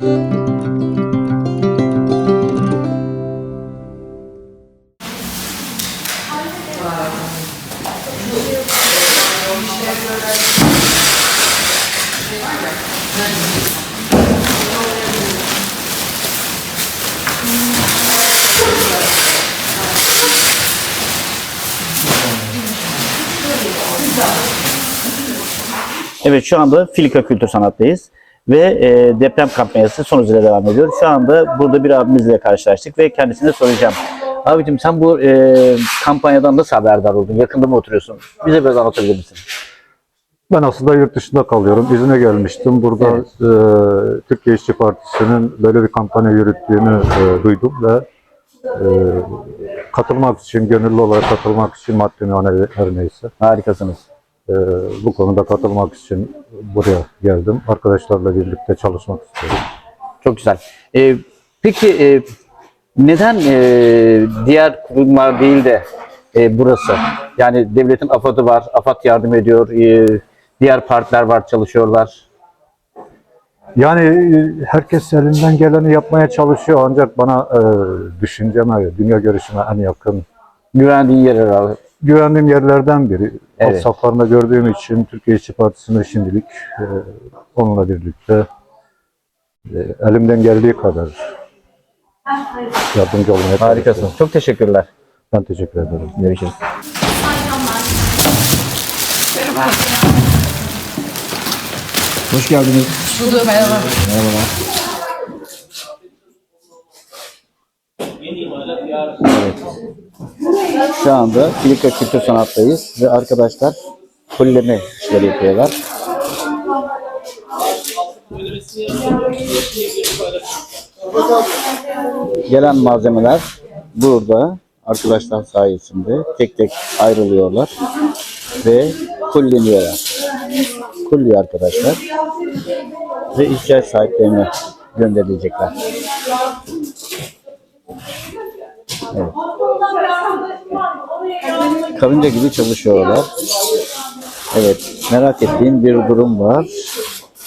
Evet şu anda Filika Kültür Sanat'tayız ve e, deprem kampanyası son hızıyla devam ediyor. Şu anda burada bir abimizle karşılaştık ve kendisine soracağım. Abicim sen bu e, kampanyadan nasıl haberdar oldun? Yakında mı oturuyorsun? Bize biraz anlatabilir misin? Ben aslında yurt dışında kalıyorum. İzine gelmiştim. Burada e, Türkiye İşçi Partisi'nin böyle bir kampanya yürüttüğünü e, duydum ve e, katılmak için, gönüllü olarak katılmak için maddi manevi her neyse. Harikasınız. E, bu konuda katılmak için buraya geldim. Arkadaşlarla birlikte çalışmak istiyorum. Çok güzel. E, peki e, neden e, diğer kurumlar değil de e, burası? Yani devletin AFAD'ı var, AFAD yardım ediyor, e, diğer partiler var, çalışıyorlar. Yani e, herkes elinden geleni yapmaya çalışıyor ancak bana e, düşünceme, dünya görüşüme en yakın Güvendiğin yer herhalde. Güvendiğim yerlerden biri. Evet. Evet. saflarında gördüğüm için Türkiye İşçi Partisi'nde şimdilik e, onunla birlikte e, elimden geldiği kadar yardımcı olmaya çalışıyorum. Harikasınız. Çok teşekkürler. Ben teşekkür ederim. Görüşürüz. Hoş geldiniz. Buldum merhaba. Şu anda Filika Kültür Sanat'tayız ve arkadaşlar kulleme işleri yapıyorlar. Gelen malzemeler burada arkadaşlar sayesinde tek tek ayrılıyorlar ve kulleniyorlar. Kulluyor arkadaşlar ve ihtiyaç sahiplerine gönderilecekler. Evet. Karınca gibi çalışıyorlar. Evet, merak ettiğim bir durum var.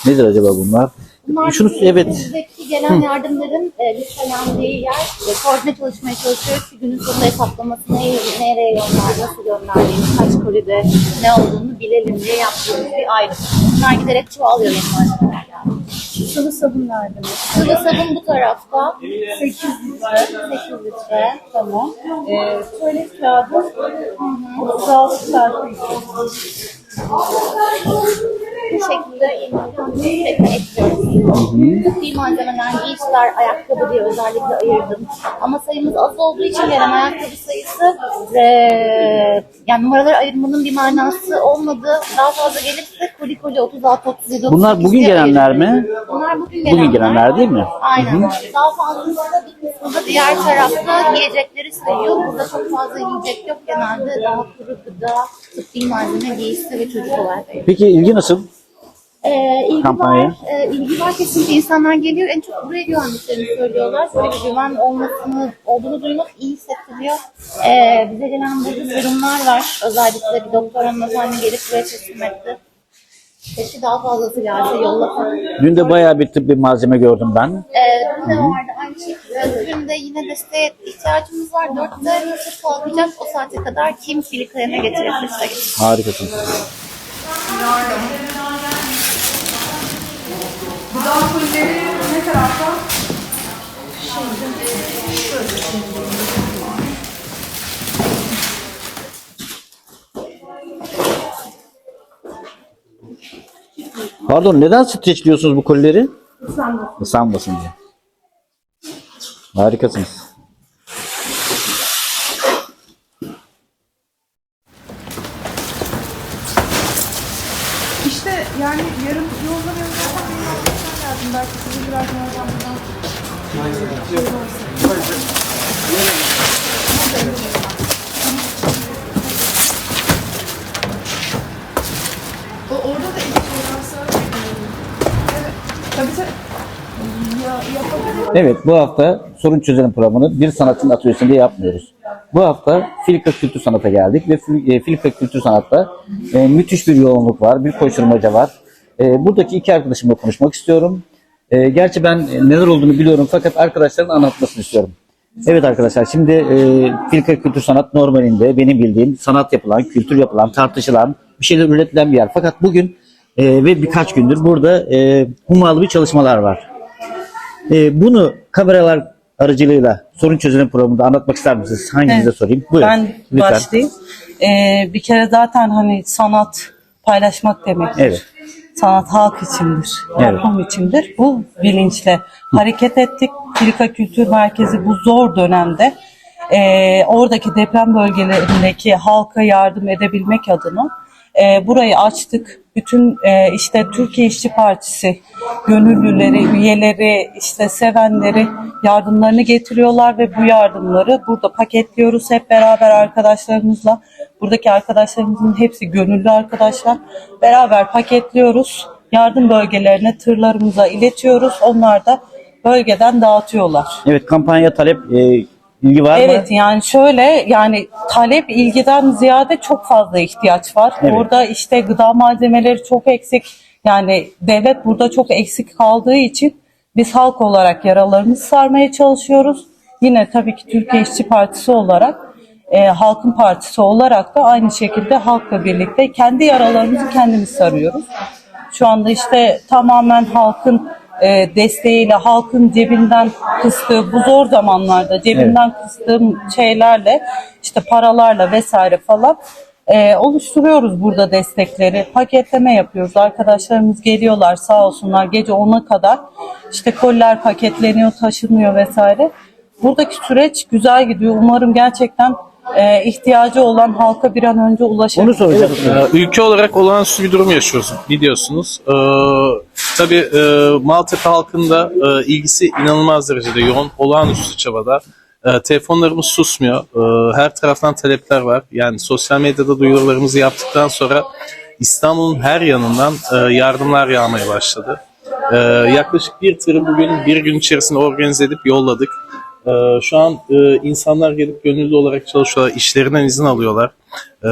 Nedir acaba bunlar? Bunlar Şunu evet. gelen yardımların e, listelendiği yer. E, koordine çalışmaya çalışıyoruz ki günün sonunda hesaplaması neyi, nereye yollar, nasıl gönderdiğimiz, kaç kolide ne olduğunu bilelim diye yaptığımız bir ayrım. Bunlar giderek çoğalıyor benim yani. Sıvı sabun yardımı. Sıvı sabun bu tarafta 8 litre. 8 litre. Tamam. E, tuvalet kağıdı. Hı hı. Sağlık kağıdı. Bu şekilde tekrar ekliyoruz. Tıbbi malzemeler, giysiler, ayakkabı diye özellikle ayırdım. Ama sayımız az olduğu için gelen ayakkabı sayısı eee yani numaraları ayırmanın bir manası olmadı. Daha fazla gelirse koli koli 36, 37, 38 Bunlar bugün gelenler mi? Bunlar bugün gelenler. Bugün gelenler değil mi? Aynen. Daha fazlası da bir kısmı da diğer tarafta yiyecekleri sayıyor. Burada çok fazla yiyecek yok. Genelde daha kuru gıda, tıbbi malzeme, giysi ve çocuk olarak. Peki ilgi nasıl? Ee, ilgi Kampanya. var. Ee, ilgi var kesinlikle insanlar geliyor. En çok buraya güvendiklerini söylüyorlar. Böyle bir güven olmasını, olduğunu duymak iyi hissettiriyor. Ee, bize gelen burada serumlar var. Özellikle bir doktor hanımefendi gelip buraya teslim etti. Keşke daha fazlası gelse yolla. Dün de bayağı bir tıbbi malzeme gördüm ben. Ee, dün de vardı aynı şekilde. Dün de yine desteğe ihtiyacımız var. Dörtte nasıl kalkacak o saate kadar kim filiklerine getirebilirse getirir. Kulleri ne tarafta? Pardon neden streçliyorsunuz bu kolileri? Islanmasın diye. Harikasınız. İşte yani yarın yollamıyorum zaten benim arkadaşlar lazım. Orada da ilk şey varsa evet. Tabii tabii. Evet bu hafta sorun çözelim programını bir sanatçının atölyesinde yapmıyoruz. Bu hafta Filika Kültür Sanat'a geldik ve Fil- e, Filika Kültür Sanat'ta e, müthiş bir yoğunluk var, bir koşturmaca var. E, buradaki iki arkadaşımla konuşmak istiyorum. E, gerçi ben neler olduğunu biliyorum fakat arkadaşların anlatmasını istiyorum. Evet arkadaşlar şimdi e, Filka Kültür Sanat normalinde benim bildiğim sanat yapılan, kültür yapılan, tartışılan, bir şeyler üretilen bir yer. Fakat bugün e, ve birkaç gündür burada e, hummalı bir çalışmalar var. E, bunu kameralar aracılığıyla sorun çözümü programında anlatmak ister misiniz? Hanginize Evet. sorayım? Buyurun. Ben Lütfen. başlayayım. Ee, bir kere zaten hani sanat paylaşmak demektir. Evet. Sanat halk içindir, Evet. toplum içindir. Bu bilinçle hareket ettik. Filika Kültür Merkezi bu zor dönemde e, oradaki deprem bölgelerindeki halka yardım edebilmek adına e, burayı açtık. Bütün e, işte Türkiye İşçi Partisi gönüllüleri, üyeleri, işte sevenleri yardımlarını getiriyorlar ve bu yardımları burada paketliyoruz hep beraber arkadaşlarımızla. Buradaki arkadaşlarımızın hepsi gönüllü arkadaşlar. Beraber paketliyoruz. Yardım bölgelerine tırlarımıza iletiyoruz. Onlar da bölgeden dağıtıyorlar. Evet kampanya talep e, ilgi var mı? Evet yani şöyle yani talep ilgiden ziyade çok fazla ihtiyaç var. Evet. Orada işte gıda malzemeleri çok eksik. Yani devlet burada çok eksik kaldığı için biz halk olarak yaralarımızı sarmaya çalışıyoruz. Yine tabii ki Türkiye İşçi Partisi olarak e, Halkın Partisi olarak da aynı şekilde halkla birlikte kendi yaralarımızı kendimiz sarıyoruz. Şu anda işte tamamen halkın e, desteğiyle, halkın cebinden kıstığı bu zor zamanlarda cebinden kıstığım şeylerle, işte paralarla vesaire falan e, oluşturuyoruz burada destekleri. Paketleme yapıyoruz. Arkadaşlarımız geliyorlar sağ olsunlar gece 10'a kadar. işte koller paketleniyor, taşınıyor vesaire. Buradaki süreç güzel gidiyor. Umarım gerçekten e, ihtiyacı olan halka bir an önce ulaşır. Onu soracağım. Ee, Ülke olarak olağanüstü bir durum yaşıyoruz biliyorsunuz. Ee, tabii e, Maltepe halkında e, ilgisi inanılmaz derecede yoğun. Olağanüstü çabada. E, telefonlarımız susmuyor. E, her taraftan talepler var. Yani sosyal medyada duyurularımızı yaptıktan sonra İstanbul'un her yanından e, yardımlar yağmaya başladı. E, yaklaşık bir tırı bugün bir gün içerisinde organize edip yolladık. E, şu an e, insanlar gelip gönüllü olarak çalışıyorlar, işlerinden izin alıyorlar. E,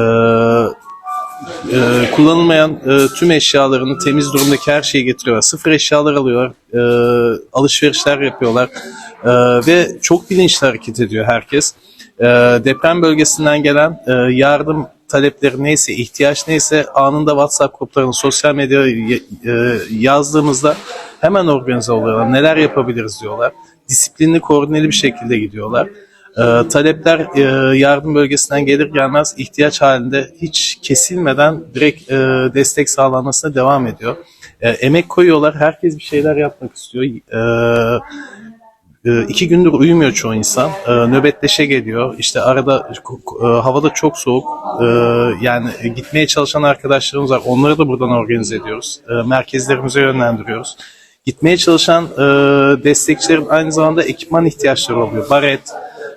e, kullanılmayan e, tüm eşyalarını temiz durumdaki her şeyi getiriyorlar. Sıfır eşyalar alıyorlar, e, alışverişler yapıyorlar E, ve çok bilinçli hareket ediyor herkes. E, deprem bölgesinden gelen e, yardım talepleri neyse, ihtiyaç neyse anında WhatsApp gruplarını, sosyal medyaya e, yazdığımızda hemen organize oluyorlar. Neler yapabiliriz diyorlar. Disiplinli, koordineli bir şekilde gidiyorlar. E, talepler e, yardım bölgesinden gelir gelmez ihtiyaç halinde hiç kesilmeden direkt e, destek sağlanmasına devam ediyor. E, emek koyuyorlar. Herkes bir şeyler yapmak istiyor. E, e, iki gündür uyumuyor çoğu insan. E, nöbetleşe geliyor. İşte arada e, havada çok soğuk. Yani gitmeye çalışan arkadaşlarımız var. Onları da buradan organize ediyoruz. Merkezlerimize yönlendiriyoruz. Gitmeye çalışan destekçilerin aynı zamanda ekipman ihtiyaçları oluyor. Baret,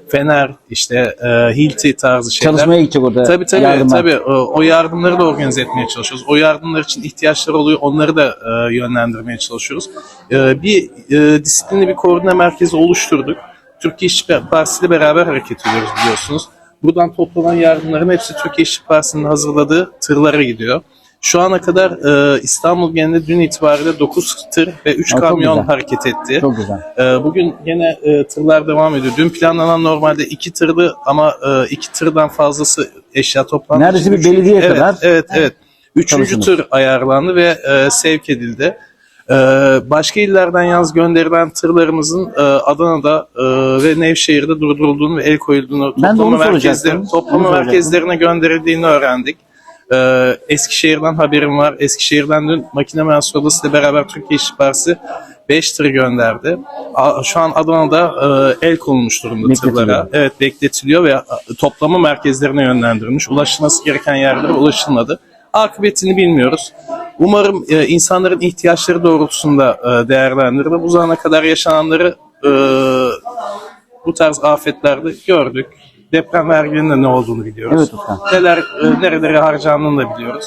fener, işte e, hilti tarzı şeyler. Çalışmaya gidecek orada. Tabii tabii yardıma. tabii o yardımları da organize etmeye çalışıyoruz. O yardımlar için ihtiyaçları oluyor. Onları da e, yönlendirmeye çalışıyoruz. E, bir e, disiplinli bir koordine merkezi oluşturduk. Türkiye İşçi Partisi ile beraber hareket ediyoruz biliyorsunuz. Buradan toplanan yardımların hepsi Türkiye İşçi Partisi'nin hazırladığı tırlara gidiyor. Şu ana kadar e, İstanbul genelinde dün itibariyle 9 tır ve 3 Aa, kamyon güzel. hareket etti. Çok güzel. Ee, Bugün yine e, tırlar devam ediyor. Dün planlanan normalde iki tırdı ama e, iki tırdan fazlası eşya toplandı. Neredeyse bir belediye evet, kadar Evet, evet. Üçüncü çalışılmış. tır ayarlandı ve e, sevk edildi. E, başka illerden yalnız gönderilen tırlarımızın e, Adana'da e, ve Nevşehir'de durdurulduğunu ve el koyulduğunu, Ben toplama, soracaktım. merkezleri, Onu toplama merkezlerine gönderildiğini öğrendik. Ee, Eskişehir'den haberim var. Eskişehir'den dün makine mühendisliği odası ile beraber Türkiye İşçi Partisi 5 tır gönderdi. A- Şu an Adana'da e, el konulmuş durumda tırlara. Evet bekletiliyor ve e, toplama merkezlerine yönlendirilmiş. Ulaşılması gereken yerlere ulaşılmadı. Akıbetini bilmiyoruz. Umarım e, insanların ihtiyaçları doğrultusunda e, değerlendirilir. Bu zamana kadar yaşananları e, bu tarz afetlerde gördük. Deprem vergilerinin de ne olduğunu biliyoruz. Evet. Neler, e, nerelere harcandığını da biliyoruz.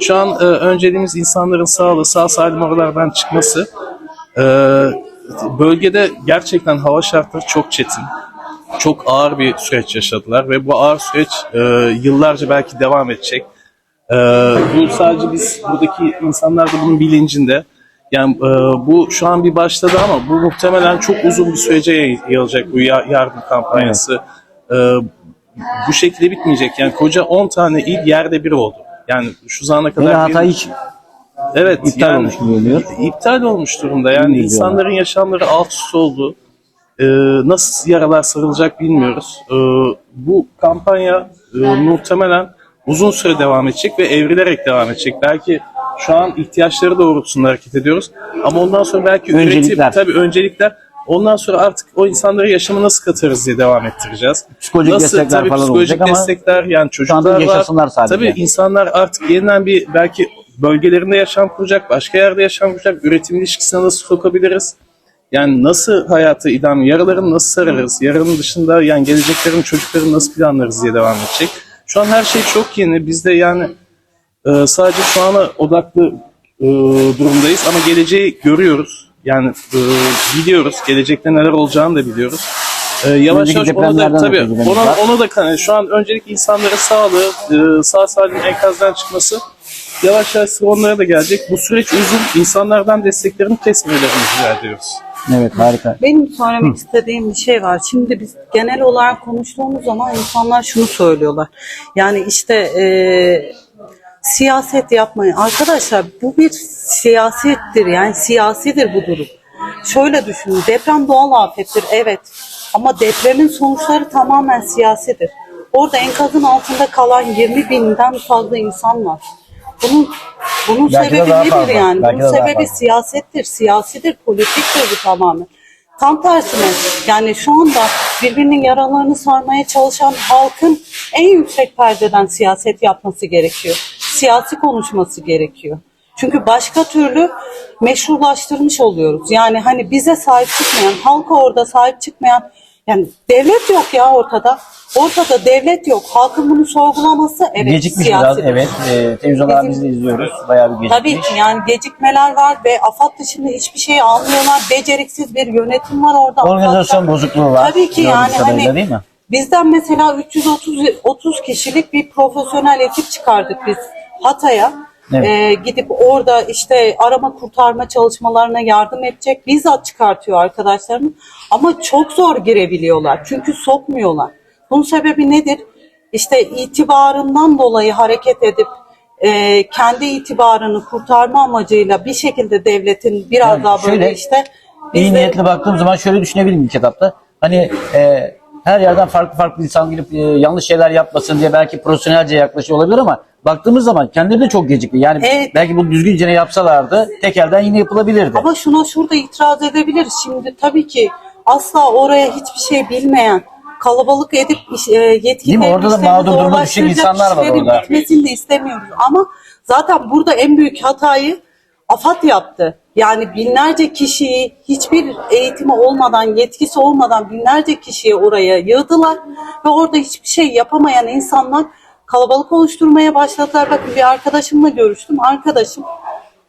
Şu an e, önceliğimiz insanların sağlığı, sağ salim oralardan çıkması. E, bölgede gerçekten hava şartları çok çetin. Çok ağır bir süreç yaşadılar ve bu ağır süreç e, yıllarca belki devam edecek. E, bu sadece biz buradaki insanlar da bunun bilincinde. Yani e, bu şu an bir başladı ama bu muhtemelen çok uzun bir sürece yay- yayılacak bu ya- yardım kampanyası. E, bu şekilde bitmeyecek. Yani koca 10 tane il yerde bir oldu. Yani şu zamana kadar Böyle bir- hata hiç evet, iptal yani, olmuş görünüyor. iptal olmuş durumda. Yani Bilmiyorum. insanların yaşamları alt üst oldu. Ee, nasıl yaralar sarılacak bilmiyoruz. Ee, bu kampanya e, muhtemelen uzun süre devam edecek ve evrilerek devam edecek. Belki şu an ihtiyaçları doğrultusunda hareket ediyoruz. Ama ondan sonra belki üretim, Öncelikler. tabii öncelikler. Ondan sonra artık o insanları yaşamı nasıl katarız diye devam ettireceğiz. Psikolojik nasıl, destekler tabii falan psikolojik olacak ama destekler yani çocuklar anda var. yaşasınlar sadece. Tabii insanlar artık yeniden bir belki bölgelerinde yaşam kuracak, başka yerde yaşam kuracak, üretim ilişkisine nasıl sokabiliriz? Yani nasıl hayatı idame, yaralarını nasıl sararız, yaranın dışında yani geleceklerin çocukların nasıl planlarız diye devam edecek. Şu an her şey çok yeni. Biz de yani e, sadece şu ana odaklı e, durumdayız ama geleceği görüyoruz. Yani e, biliyoruz, gelecekte neler olacağını da biliyoruz. E, yavaş yavaş onu da tabii tecrübemiz ona, var. onu da hani şu an öncelik insanların sağlığı, e, sağ salim enkazdan çıkması yavaş yavaş sıra onlara da gelecek. Bu süreç uzun. İnsanlardan desteklerini kesmelerini rica ediyoruz. evet harika. Benim söylemek istediğim bir şey var. Şimdi biz genel olarak konuştuğumuz zaman insanlar şunu söylüyorlar. Yani işte eee, siyaset yapmayın. Arkadaşlar bu bir siyasettir. Yani siyasidir bu durum. Şöyle düşünün. Deprem doğal afettir. Evet. Ama depremin sonuçları tamamen siyasidir. Orada enkazın altında kalan 20 binden fazla insan var. Bunun bunun Belki sebebi nedir fazla. yani? Belki bunun sebebi siyasettir, siyasidir, politiktir bu tamamen. Tam tersine yani şu anda birbirinin yaralarını sarmaya çalışan halkın en yüksek perdeden siyaset yapması gerekiyor. Siyasi konuşması gerekiyor. Çünkü başka türlü meşrulaştırmış oluyoruz. Yani hani bize sahip çıkmayan, halka orada sahip çıkmayan yani devlet yok ya ortada. Ortada devlet yok. Halkın bunu sorgulaması evet Gecikmiş biraz siyasidir. evet. E, televizyonlarda biz de izliyoruz. Bayağı bir Tabii gecikmiş. ki yani gecikmeler var ve AFAD dışında hiçbir şey almıyorlar. Beceriksiz bir yönetim var orada. Organizasyon AFAD'da. bozukluğu var. Tabii ki yani hani değil mi? bizden mesela 330 30 kişilik bir profesyonel ekip çıkardık biz Hatay'a. Evet. Ee, gidip orada işte arama kurtarma çalışmalarına yardım edecek. Bizzat çıkartıyor arkadaşlarını. Ama çok zor girebiliyorlar. Çünkü sokmuyorlar. Bunun sebebi nedir? İşte itibarından dolayı hareket edip e, kendi itibarını kurtarma amacıyla bir şekilde devletin biraz Yani daha böyle şöyle, işte İyi bizde- niyetli baktığım zaman şöyle düşünebilirim ilk etapta. Hani e, her yerden farklı farklı insan gelip e, yanlış şeyler yapmasın diye belki profesyonelce yaklaşıyor olabilir ama baktığımız zaman kendileri de çok gecikti. Yani Evet. belki bu düzgünce ne yapsalardı tek elden yine yapılabilirdi. Ama şuna şurada itiraz edebiliriz. Şimdi tabii ki asla oraya hiçbir şey bilmeyen kalabalık edip iş- e, Değil mi? yetkililerin Orada da işlerini mağdur duruma zorlaştıracak düşen insanlar var kişilerin orada. gitmesini de istemiyoruz. Ama zaten burada en büyük hatayı AFAD yaptı. Yani binlerce kişiyi hiçbir eğitimi olmadan, yetkisi olmadan binlerce kişiyi oraya yığdılar ve orada hiçbir şey yapamayan insanlar kalabalık oluşturmaya başladılar. Bakın bir arkadaşımla görüştüm. Arkadaşım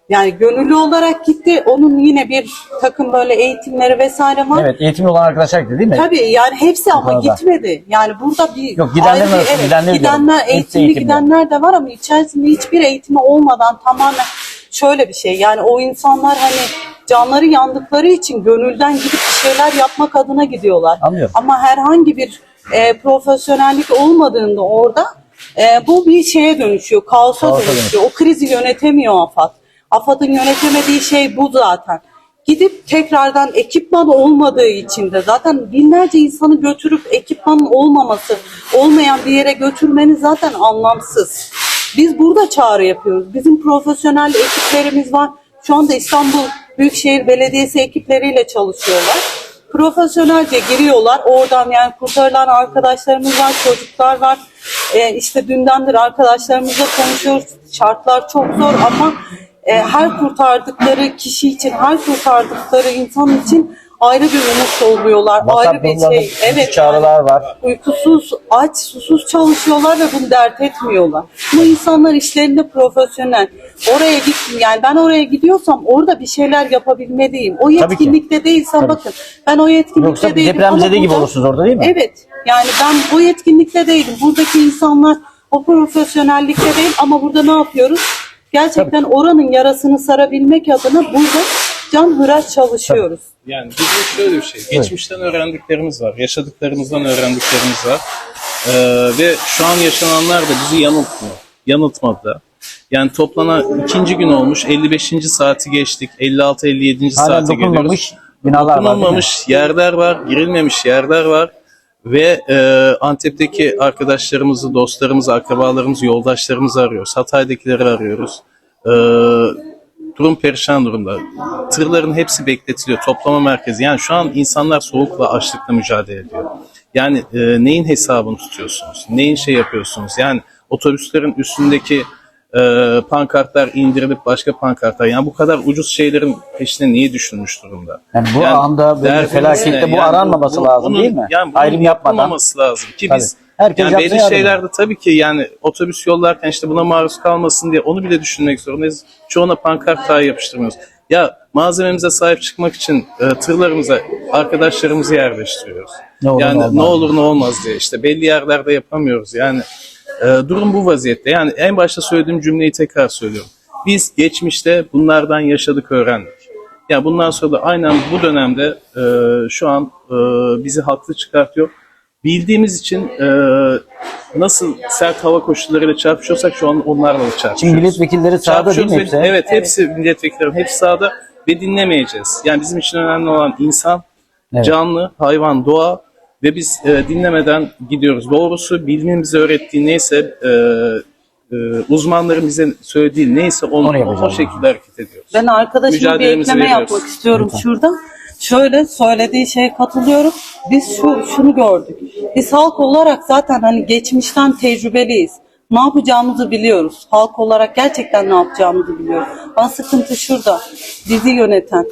yani gönüllü olarak gitti. Onun yine bir takım böyle eğitimleri vesaire var. Evet eğitimli olan arkadaşlar gitti değil mi? Tabii yani hepsi ama gitmedi. Yani burada bir Yok, gidenlerin ayrı arasında evet, gidenler Hepsi eğitimli eğitimli. gidenler de var ama içerisinde hiçbir eğitimi olmadan tamamen şöyle bir şey. Yani o insanlar hani canları yandıkları için gönülden gidip bir şeyler yapmak adına gidiyorlar. Anlıyorum. Ama herhangi bir e, profesyonellik olmadığında orada e, bu bir şeye dönüşüyor, kaosa, Kaosa dönüşüyor. O krizi yönetemiyor AFAD. AFAD'ın yönetemediği şey bu zaten. Gidip tekrardan ekipman olmadığı için de zaten binlerce insanı götürüp ekipmanın olmaması, olmayan bir yere götürmeniz zaten anlamsız. Biz burada çağrı yapıyoruz. Bizim profesyonel ekiplerimiz var. Şu anda İstanbul Büyükşehir Belediyesi ekipleriyle çalışıyorlar profesyonelce giriyorlar. Oradan yani kurtarılan arkadaşlarımız var, çocuklar var. Ee, işte dündendir arkadaşlarımızla konuşuyoruz. Şartlar çok zor ama e, her kurtardıkları kişi için, her kurtardıkları insan için ayrı bir umut oluyorlar. WhatsApp ayrı bir şey. Evet. çağrılar var. Uykusuz, aç, susuz çalışıyorlar ve bunu dert etmiyorlar. Bu insanlar işlerinde profesyonel. Oraya gittim yani ben oraya gidiyorsam orada bir şeyler yapabilmeliyim. O ki. yetkinlikte değilsem Tabii. bakın ben o yetkinlikte Yoksa değilim. depremzede ama gibi burada- olursunuz orada değil mi? Evet. Yani ben o yetkinlikte değilim. Buradaki insanlar o profesyonellikte değil ama burada ne yapıyoruz? Gerçekten oranın yarasını sarabilmek adına burada can hıraş çalışıyoruz. Yani bizim şöyle bir şey, geçmişten öğrendiklerimiz var, yaşadıklarımızdan öğrendiklerimiz var. Ee, ve şu an yaşananlar da bizi yanıltmıyor, yanıltmadı. Yani toplanan ikinci gün olmuş, 55. saati geçtik, 56-57. Hala saate geliyoruz. dokunulmamış binalar var değil mi? Dokunulmamış yerler var, girilmemiş yerler var. Ve e, Antep'teki arkadaşlarımızı, dostlarımızı, akrabalarımızı, yoldaşlarımızı arıyoruz. Hatay'dakileri arıyoruz. E, durum perişan durumda. Tırların hepsi bekletiliyor. Toplama merkezi. Yani şu an insanlar soğukla, açlıkla mücadele ediyor. Yani e, neyin hesabını tutuyorsunuz? Neyin şey yapıyorsunuz? Yani otobüslerin üstündeki e, pankartlar indirilip başka pankartlar. Yani bu kadar ucuz şeylerin peşine niye düşünmüş durumda? Yani bu Yani anda böyle felakette ne? bu Yani aranmaması bu- lazım bunun- değil mi? Yani Ayrım yapmadan. lazım ki Tabii. biz Herkes yani belli şeylerde tabii ki yani otobüs yollarken işte buna maruz kalmasın diye onu bile düşünmek zorundayız. Çoğuna pankart dahi yapıştırmıyoruz. Ya malzememize sahip çıkmak için e, tırlarımıza arkadaşlarımızı yerleştiriyoruz. Ne olur, yani ne olur ne olmaz diye işte belli yerlerde yapamıyoruz. Yani e, durum bu vaziyette. Yani en başta söylediğim cümleyi tekrar söylüyorum. Biz geçmişte bunlardan yaşadık, öğrendik. Ya bundan sonra da aynen bu dönemde e, şu an e, bizi haklı çıkartıyor. Bildiğimiz için e, nasıl sert hava koşullarıyla çarpışıyorsak şu an onlarla da çarpışıyoruz. Şimdi milletvekilleri sahada değil mi hepsi? Evet, hepsi milletvekillerin hepsi sahada ve dinlemeyeceğiz. Yani bizim için önemli olan insan, Evet. canlı, hayvan, doğa ve biz e, dinlemeden gidiyoruz. Doğrusu bilimin bize öğrettiği neyse e, e, uzmanların bize söylediği neyse onu, Onu o şekilde hareket ediyoruz. Ben arkadaşıma bir ekleme veriyoruz. yapmak istiyorum şurada. Şöyle söylediği şeye katılıyorum. Biz şu şunu gördük. Biz halk olarak zaten hani geçmişten tecrübeliyiz. Ne yapacağımızı biliyoruz. Halk olarak gerçekten ne yapacağımızı biliyoruz. Ama sıkıntı şurada. Bizi yöneten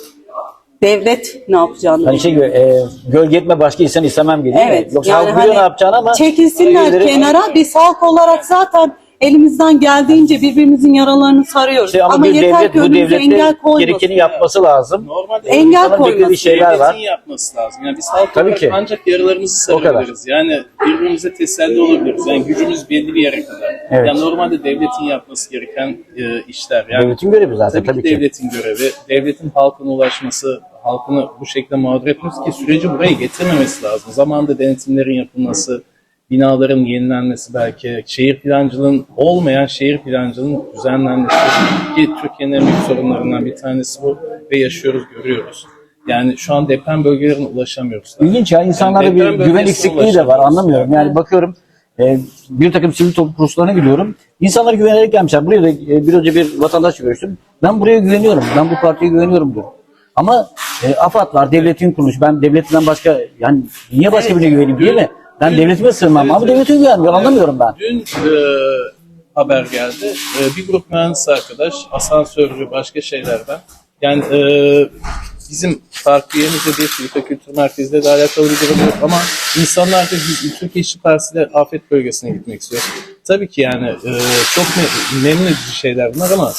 devlet ne yapacağını Hani şey gibi e, gölge etme başka insan istemem gibi? Evet. Yoksa yani hani ne yapacağını ama çekilsinler kenara. Biz halk olarak zaten elimizden geldiğince birbirimizin yaralarını sarıyoruz. İşte ama, ama bir yeter devlet ki bu önümüze devlette engel koymasın. gerekeni yapması lazım. Normalde Engel beklediği koyması. şeyler var. devletin yapması lazım. Yani biz halk Tabii olarak ki. ancak yaralarımızı O kadar. sarabiliriz. Yani birbirimize teselli olabiliriz. Yani gücümüz belli bir yere kadar. Evet. Yani normalde devletin yapması gereken e, işler. Yani Devletin görevi zaten tabii, tabii ki ki. devletin görevi, devletin halkına ulaşması, halkını bu şekilde mağdur etmesi ki süreci buraya getirmemesi lazım. Zamanında denetimlerin yapılması, binaların yenilenmesi belki, şehir plancılığın olmayan şehir plancılığının düzenlenmesi ki Türkiye'nin en büyük sorunlarından bir tanesi bu ve yaşıyoruz, görüyoruz. Yani şu an deprem bölgelerine ulaşamıyoruz. İlginç ya insanlarda Yani bir güven eksikliği de var anlamıyorum. Yani bakıyorum e, bir takım sivil toplum kuruluşlarına gidiyorum. İnsanlar güvenerek gelmişler. Buraya da e, bir önce bir vatandaş görüştüm. Ben buraya güveniyorum. Ben bu partiye güveniyorum diyor. Ama e, AFAD var, devletin kuruluş. Ben devletinden başka yani niye başka birine güveneyim değil mi? Ben devletime sığınmam ama devlete güvenmiyorum. Anlamıyorum ben. Dün e, haber geldi. E, bir grup mühendis arkadaş, asansörcü, başka şeylerden. Yani e, bizim farklı yerimizde bir Filika Kültür Merkezi'yle de alakalı bir durum yok ama insanlar da Türkiye İşçi Partisi ile afet bölgesine gitmek istiyor. Tabii ki yani e, çok me- memnun edici şeyler bunlar ama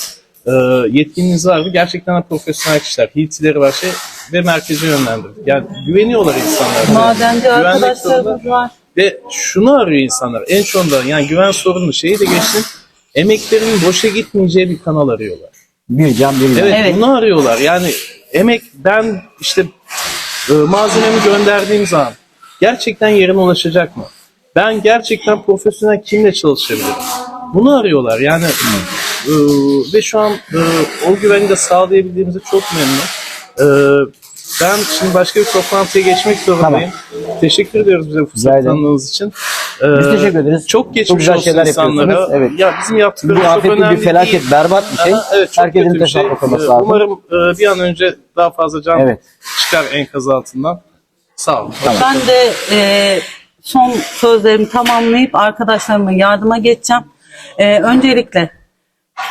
e, yetkiniz var mı? Gerçekten profesyonel kişiler, hiltileri var şey ve merkeze yönlendirdik. Yani güveniyorlar insanlar. Madenci arkadaşlarımız var. Ve şunu arıyor insanlar. En sonunda yani güven sorununu şeyi de geçtim. Emeklerinin boşa gitmeyeceği bir kanal arıyorlar. Bir can bir can. Evet, Evet. bunu arıyorlar. Yani emek ben işte e, malzememi gönderdiğim zaman gerçekten yerime ulaşacak mı? Ben gerçekten profesyonel kimle çalışabilirim? Bunu arıyorlar. Yani e, ve şu an e, o güveni de sağlayabildiğimize çok memnunum. E, ben şimdi başka bir toplantıya geçmek zorundayım. Teşekkür ediyoruz bize bu Rica fırsat ederim. tanıdığınız için. E, Biz teşekkür ederiz. Çok geçmiş Çok güzel olsun şeyler insanlara. Evet. Ya bizim yaptıklarımız çok önemli bir felaket, değil. berbat bir şey. Aha, evet, çok Herkesin kötü bir şey. Ee, lazım. Umarım e, bir an önce daha fazla can Evet. çıkar enkaz altından. Sağ olun. Ben de e, son sözlerimi tamamlayıp arkadaşlarıma yardıma geçeceğim. E, öncelikle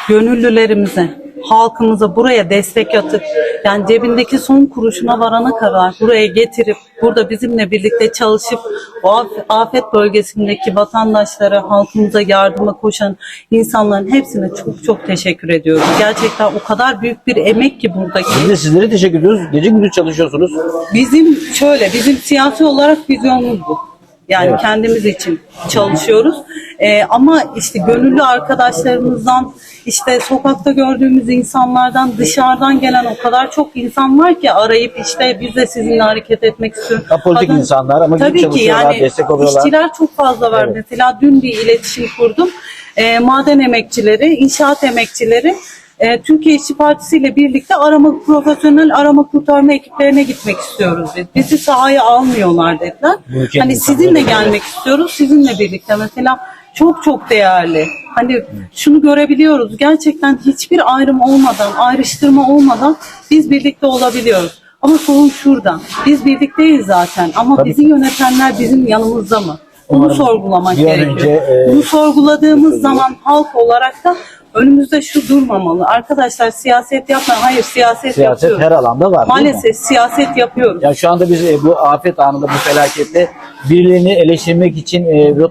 gönüllülerimize, halkımıza buraya destek atıp yani cebindeki son kuruşuna varana kadar buraya getirip burada bizimle birlikte çalışıp o af- afet bölgesindeki vatandaşlara, halkımıza yardıma koşan insanların hepsine çok çok teşekkür ediyoruz. Gerçekten o kadar büyük bir emek ki buradaki. Biz de sizlere teşekkür ediyoruz. Gece gündüz çalışıyorsunuz. Bizim şöyle, bizim siyasi olarak vizyonumuz bu. Yani Evet. kendimiz için çalışıyoruz. Ee, ama işte gönüllü arkadaşlarımızdan, işte sokakta gördüğümüz insanlardan, dışarıdan gelen o kadar çok insan var ki arayıp işte biz de sizinle hareket etmek istiyoruz. Apolitik Kadın- insanlar ama Tabii ki yani destek oluyorlar. işçiler çok fazla var. Evet. Mesela dün bir iletişim kurdum. Ee, maden emekçileri, inşaat emekçileri e, Türkiye İşçi Partisi ile birlikte arama profesyonel arama kurtarma ekiplerine gitmek istiyoruz biz. Bizi sahaya almıyorlar dediler. Ülkenin Hani sizinle gelmek istiyoruz. Sizinle birlikte mesela çok çok değerli. Hani şunu görebiliyoruz. Gerçekten hiçbir ayrım olmadan, ayrıştırma olmadan biz birlikte olabiliyoruz. Ama sorun şurada. Biz birlikteyiz zaten ama Tabii bizi yönetenler bizim yanımızda mı? Bunu Umarım sorgulamak gerekiyor. önce, e, Bunu sorguladığımız zaman halk olarak da önümüzde şu durmamalı. Arkadaşlar siyaset yapmayın. Hayır siyaset, Siyaset yapıyoruz. her alanda var? Maalesef siyaset yapıyoruz. Ya şu anda biz e, bu afet anında, bu felakette birilerini eleştirmek için,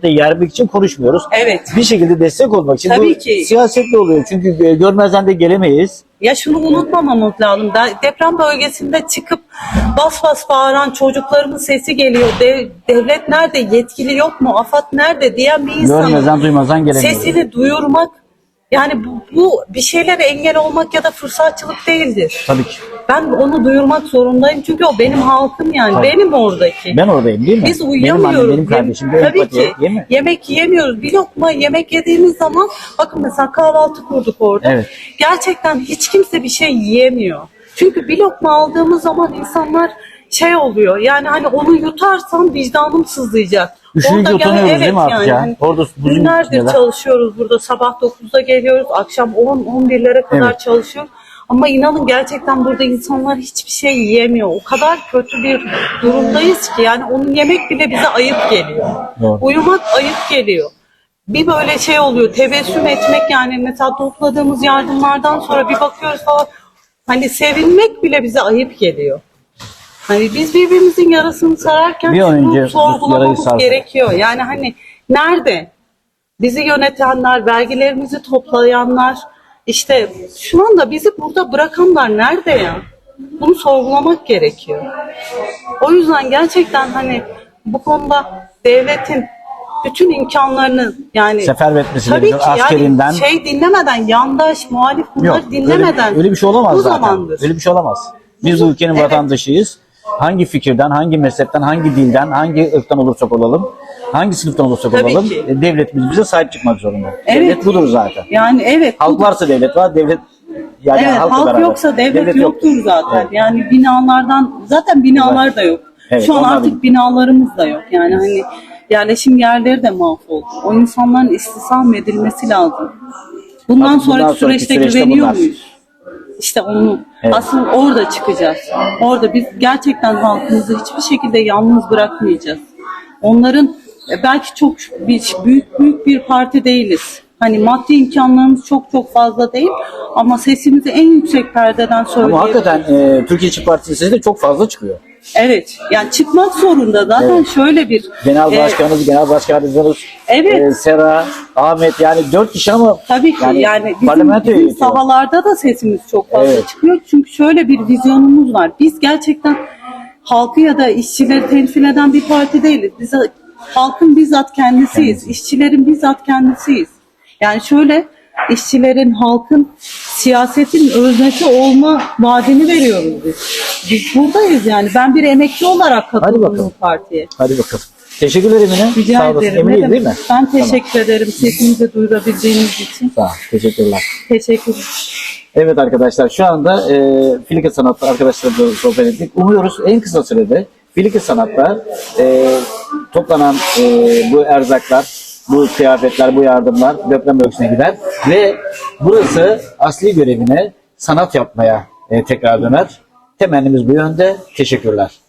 e, yermek için konuşmuyoruz. Evet. Bir şekilde destek olmak için. Tabii bu ki. siyasetle oluyor. Çünkü e, görmezden de gelemeyiz. Ya şunu unutmamamız lazım. Da- Deprem bölgesinde çıkıp bas bas bağıran çocuklarımın sesi geliyor. De- devlet nerede? Yetkili yok mu? AFAD nerede? diyen bir insanın Görmezden duymazdan gelemiyoruz. sesini duyurmak yani bu, bu bir şeylere engel olmak ya da fırsatçılık değildir. Tabii ki. Ben onu duyurmak zorundayım çünkü o benim halkım yani. Tabii. Benim oradaki. Ben oradayım değil mi? Biz Benim uyuyamıyoruz. annem, benim kardeşim. Bir Tabii ki. değil mi? Yemek yiyemiyoruz. Bir lokma yemek yediğimiz zaman bakın mesela kahvaltı kurduk orada. Evet. Gerçekten hiç kimse bir şey yiyemiyor. Çünkü bir lokma aldığımız zaman insanlar şey oluyor. Yani hani onu yutarsam vicdanım sızlayacak. Üşüyünce Orada gel- utanıyoruz değil mi artık ya? hani Orada günlerdir çalışıyoruz burada. Sabah 9'da geliyoruz. Akşam 10-11'lere kadar Evet. çalışıyoruz. Ama inanın gerçekten burada insanlar hiçbir şey yiyemiyor. O kadar kötü bir durumdayız ki yani onu yemek bile bize ayıp geliyor. Doğru. Uyumak ayıp geliyor. Bir böyle şey oluyor tebessüm etmek yani mesela topladığımız yardımlardan sonra bir bakıyoruz falan hani sevinmek bile bize ayıp geliyor. Hani biz birbirimizin yarasını sararken Bir an önce yarayı sorgulamamız gerekiyor. Yani hani nerede? Bizi yönetenler, vergilerimizi toplayanlar, işte şu anda bizi burada bırakanlar nerede ya? Bunu sorgulamak gerekiyor. O yüzden gerçekten hani bu konuda devletin bütün imkanlarını yani Seferber etmesi tabii ki gerekiyor. Askerinden. yani şey dinlemeden yandaş muhalif bunları Yok. dinlemeden Öyle, öyle bir şey olamaz bu zaten. zamandır. Öyle bir şey olamaz. Biz bu ülkenin Evet. vatandaşıyız. Hangi fikirden, hangi mezhepten, hangi dilden, hangi ırktan olursak olalım, hangi sınıftan olursak Tabii olalım, ki. e, devletimiz bize sahip çıkmak zorunda. Evet. Devlet budur zaten. Yani evet. Halk varsa devlet var, devlet yani evet, halk beraber. yoksa devlet, yok. yoktur zaten. Evet. Yani binalardan zaten binalar da yok. Evet, Şu an artık da- binalarımız da yok. Yani hani yerleşim yerleri de mahvoldu. O insanların istisam edilmesi lazım. Bundan Artık bundan sonraki süreçte, süreçte güveniyor bunlar. muyuz? İşte onu Evet. asıl orada çıkacağız. Orada biz gerçekten halkımızı hiçbir şekilde yalnız bırakmayacağız. Onların e, belki çok bir, büyük büyük bir parti değiliz. Hani maddi imkanlarımız çok çok fazla değil ama sesimizi en yüksek perdeden Ama söyleyebiliriz. hakikaten e, Türkiye İşçi Partisi sesi de çok fazla çıkıyor. Evet. Yani çıkmak zorunda. Zaten Evet. şöyle bir Genel e, başkanımız, genel başkanımız, Evet. e, Sera, Ahmet yani dört kişi ama Tabii ki yani, bizim, bizim yönetiyor. sahalarda da sesimiz çok fazla Evet. çıkıyor. Çünkü şöyle bir vizyonumuz var. Biz gerçekten halkı ya da işçileri temsil eden bir parti değiliz. Biz halkın bizzat kendisiyiz. İşçilerin bizzat kendisiyiz. Yani şöyle işçilerin, halkın siyasetin öznesi olma vaadini veriyoruz biz. Biz buradayız yani. Ben bir emekçi olarak katıldım bu partiye. Hadi bakalım. Teşekkür ederim yine. Rica Sağ olasın. ederim. Ne Emineyiz demek? değil mi? Ben teşekkür ederim sesimizi duyurabildiğiniz için. Sağ ol. Teşekkürler. Teşekkür. Evet arkadaşlar şu anda e, Filike Sanat'ta arkadaşlarımızla sohbet ettik. Umuyoruz en kısa sürede Filike Sanat'ta e, toplanan e, bu erzaklar, bu kıyafetler, bu yardımlar deprem bölgesine gider ve burası asli görevine sanat yapmaya e, tekrar döner. Temennimiz bu yönde. Teşekkürler.